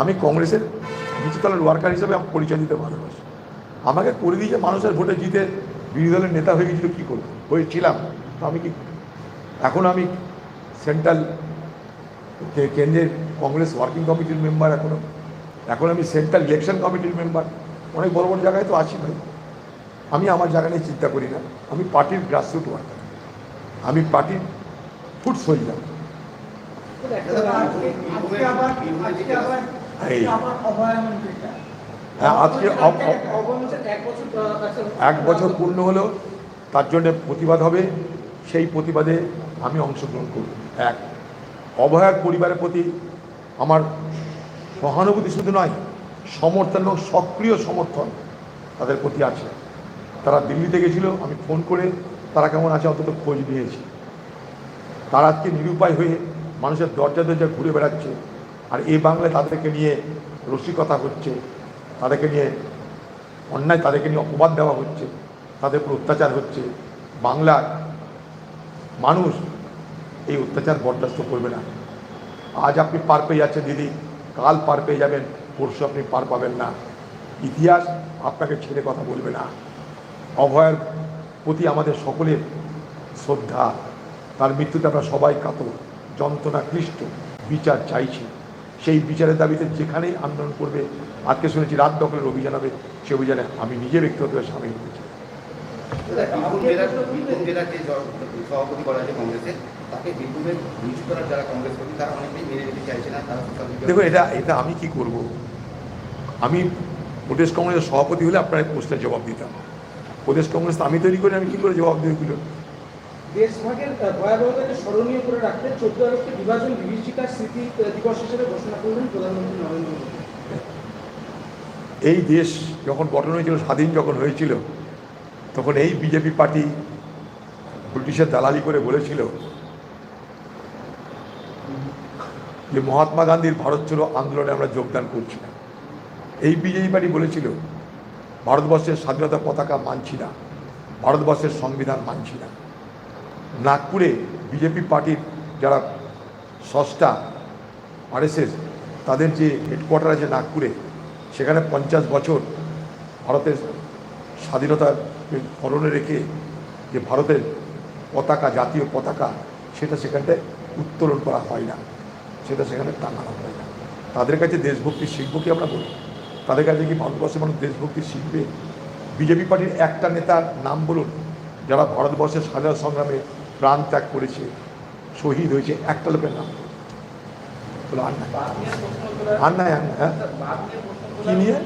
আমি কংগ্রেসের নিচুতলার ওয়ার্কার হিসেবে আমি পরিচয় দিতে ভালোবাসি। আমাকে করে দিয়েছে মানুষের ভোটে জিতে বিরোধী দলের নেতা হয়ে গেছিল কী করব হয়েছিলাম। তো আমি কি এখন আমি সেন্ট্রাল কেন্দ্রের কংগ্রেস ওয়ার্কিং কমিটির মেম্বার এখনও এখন। আমি সেন্ট্রাল ইলেকশন কমিটির মেম্বার অনেক বড় বড় জায়গায় তো আছি ভাই। আমি আমার জায়গা নিয়ে চিন্তা করি না। আমি পার্টির গ্রাসরুট ওয়ার্কার আমি পার্টির ফুট সোলজার হ্যাঁ, আজকে এক বছর পূর্ণ হলো তার জন্য প্রতিবাদ হবে। সেই প্রতিবাদে আমি অংশগ্রহণ করব। এক অভয়ার পরিবারের প্রতি আমার সহানুভূতি শুধু নয় সমর্থন এবং সক্রিয় সমর্থন তাদের প্রতি আছে। তারা দিল্লিতে গেছিল আমি ফোন করে তারা কেমন আছে অন্তত খোঁজ নিয়েছি। তারা আজকে নিরুপায় হয়ে মানুষের দরজা দরজা ঘুরে বেড়াচ্ছে, আর এই বাংলায় তাদেরকে নিয়ে রসিকতা হচ্ছে, তাদেরকে নিয়ে অন্যায়, তাদেরকে নিয়ে অপবাদ দেওয়া হচ্ছে, তাদের উপর অত্যাচার হচ্ছে বাংলার মানুষ এই অত্যাচার বরদাস্ত করবে না। আজ আপনি পার পেয়ে যাচ্ছেন, দিদি। কাল পার পেয়ে যাবেন, পরশু আপনি পার পাবেন না। ইতিহাস আপনাকে ছেড়ে কথা বলবে না। অভয়ের প্রতি আমাদের সকলের শ্রদ্ধা। তার মৃত্যুতে আমরা সবাই কাতর। যন্ত্রণা ক্লিষ্ট বিচার চাইছি। সেই বিচারের দাবিতে যেখানেই আন্দোলন করবে আজকে শুনেছি রাত দখলের অভিযান হবে সে অভিযানে আমি নিজে ব্যক্তিগতভাবে সামিল সোশ্যাল মিডিয়া দেখুন এটা এটা আমি কি করব? আমি প্রদেশ কংগ্রেসের সভাপতি হলে আপনার প্রশ্নের জবাব দিতাম। প্রদেশ কংগ্রেস আমি তৈরি করে আমি কি করে জবাব দিয়েছিল দেশভাগের ভয়াবহতাকে স্মরণীয় করে রাখতে চোদ্দ আগস্টে বিভাজন বিভীষিকার স্মৃতি দিবস হিসেবে ঘোষণা করলেন প্রধানমন্ত্রী নরেন্দ্র মোদী। এই দেশ যখন গঠন হয়েছিল, স্বাধীন যখন হয়েছিল, তখন এই বিজেপি পার্টি ব্রিটিশের দালালি করে বলেছিল যে, মহাত্মা গান্ধীর ভারত ছোড়ো আন্দোলনে আমরা যোগদান করছি না। এই বিজেপি পার্টি বলেছিল, ভারতবর্ষের স্বাধীনতা পতাকা মানছি না, ভারতবর্ষের সংবিধান মানছি না। নাগপুরে বিজেপি পার্টির যারা সস্তা আরএসএস, তাদের যে হেডকোয়ার্টার আছে নাগপুরে, সেখানে পঞ্চাশ বছর ভারতের স্বাধীনতার স্মরণে রেখে যে ভারতের পতাকা, জাতীয় পতাকা, সেটা সেখানটায় উত্তোলন করা হয় না। সেটা সেখানে টাঙানো হয় না। তাদের কাছে দেশভক্তি শিখব কি আমরা বলি? তাদের কাছে কি ভারতবর্ষের মানুষ দেশভক্তি শিখবে বিজেপি পার্টির একটা নেতার নাম বলুন, যারা ভারতবর্ষের স্বাধীনতা সংগ্রামে প্রাণ ত্যাগ করেছে শহীদ হয়েছে একটা লোকের নাম। বলো হ্যাঁ? কি নিয়ে?